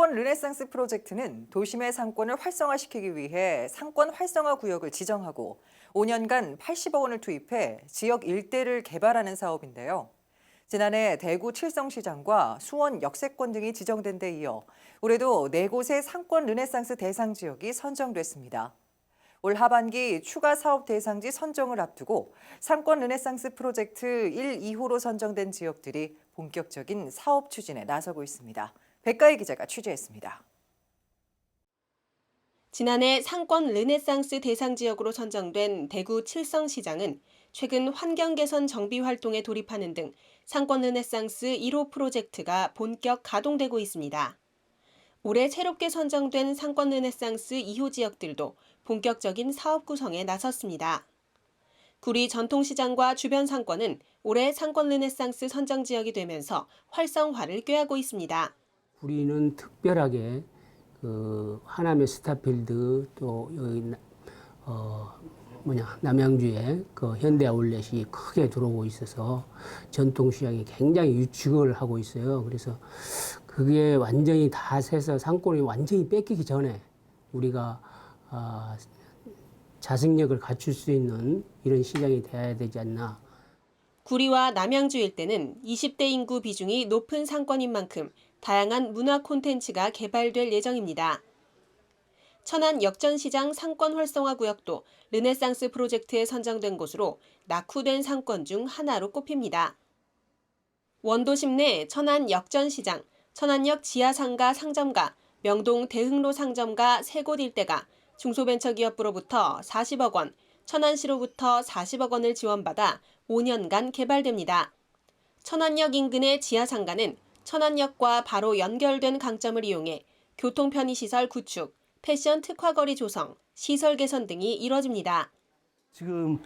상권 르네상스 프로젝트는 도심의 상권을 활성화시키기 위해 상권 활성화 구역을 지정하고 5년간 80억 원을 투입해 지역 일대를 개발하는 사업인데요. 지난해 대구 칠성시장과 수원 역세권 등이 지정된 데 이어 올해도 네 곳의 상권 르네상스 대상 지역이 선정됐습니다. 올 하반기 추가 사업 대상지 선정을 앞두고 상권 르네상스 프로젝트 1, 2호로 선정된 지역들이 본격적인 사업 추진에 나서고 있습니다. 백가희 기자가 취재했습니다. 지난해 상권 르네상스 대상 지역으로 선정된 대구 칠성시장은 최근 환경 개선 정비 활동에 돌입하는 등 상권 르네상스 1호 프로젝트가 본격 가동되고 있습니다. 올해 새롭게 선정된 상권 르네상스 2호 지역들도 본격적인 사업 구성에 나섰습니다. 구리 전통시장과 주변 상권은 올해 상권 르네상스 선정 지역이 되면서 활성화를 꾀하고 있습니다. 우리는 특별하게 그 하남의 스타필드 또 여기 나- 어 뭐냐 남양주에 그 현대 아울렛이 크게 들어오고 있어서 전통 시장이 굉장히 유축을 하고 있어요. 그래서 그게 완전히 다 새서 상권이 완전히 뺏기기 전에 우리가 아, 자생력을 갖출 수 있는 이런 시장이 돼야 되지 않나. 구리와 남양주 일대는 20대 인구 비중이 높은 상권인 만큼 다양한 문화 콘텐츠가 개발될 예정입니다. 천안 역전시장 상권 활성화 구역도 르네상스 프로젝트에 선정된 곳으로 낙후된 상권 중 하나로 꼽힙니다. 원도심 내 천안 역전시장, 천안역 지하상가 상점가, 명동 대흥로 상점가 세 곳 일대가 중소벤처기업부로부터 40억 원, 천안시로부터 40억 원을 지원받아 5년간 개발됩니다. 천안역 인근의 지하상가는 천안역과 바로 연결된 강점을 이용해 교통 편의 시설 구축, 패션 특화거리 조성, 시설 개선 등이 이뤄집니다. 지금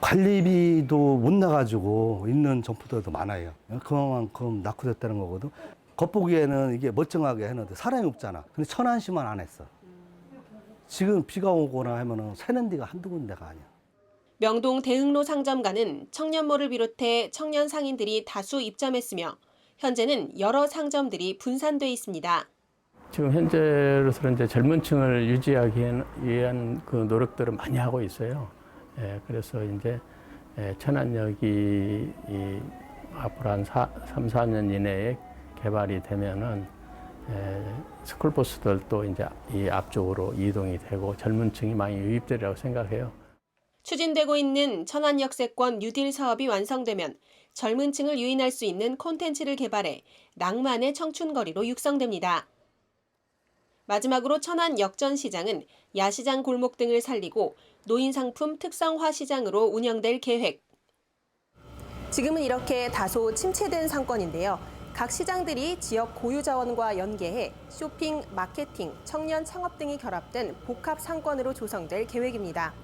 관리비도 못 나가지고 있는 점포들도 많아요. 그만큼 낙후됐다는 거거든. 겉보기에는 이게 멀쩡하게 해놨는데 사람이 없잖아. 근데 천안시만 안 했어. 지금 비가 오거나 하면은 새는 데가 한두 군데가 아니야. 명동 대흥로 상점가는 청년몰을 비롯해 청년 상인들이 다수 입점했으며 현재는 여러 상점들이 분산돼 있습니다. 지금 현재로서는 이제 젊은 층을 유지하기 위한 그 노력들을 많이 하고 있어요. 예, 그래서 이제 예, 천안역이 이 앞으로 한 사, 3, 4년 이내에 개발이 되면은 예, 스쿨버스들도 이제 이 앞쪽으로 이동이 되고 젊은 층이 많이 유입되리라고 생각해요. 추진되고 있는 천안 역세권 뉴딜 사업이 완성되면 젊은 층을 유인할 수 있는 콘텐츠를 개발해 낭만의 청춘거리로 육성됩니다. 마지막으로 천안 역전시장은 야시장 골목 등을 살리고 노인상품 특성화 시장으로 운영될 계획. 지금은 이렇게 다소 침체된 상권인데요. 각 시장들이 지역 고유 자원과 연계해 쇼핑, 마케팅, 청년 창업 등이 결합된 복합 상권으로 조성될 계획입니다.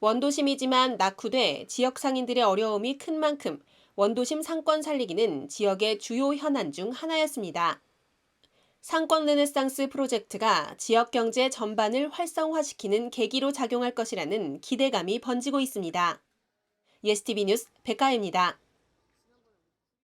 원도심이지만 낙후돼 지역 상인들의 어려움이 큰 만큼 원도심 상권 살리기는 지역의 주요 현안 중 하나였습니다. 상권 르네상스 프로젝트가 지역 경제 전반을 활성화시키는 계기로 작용할 것이라는 기대감이 번지고 있습니다. 예스티비 뉴스 백가입니다.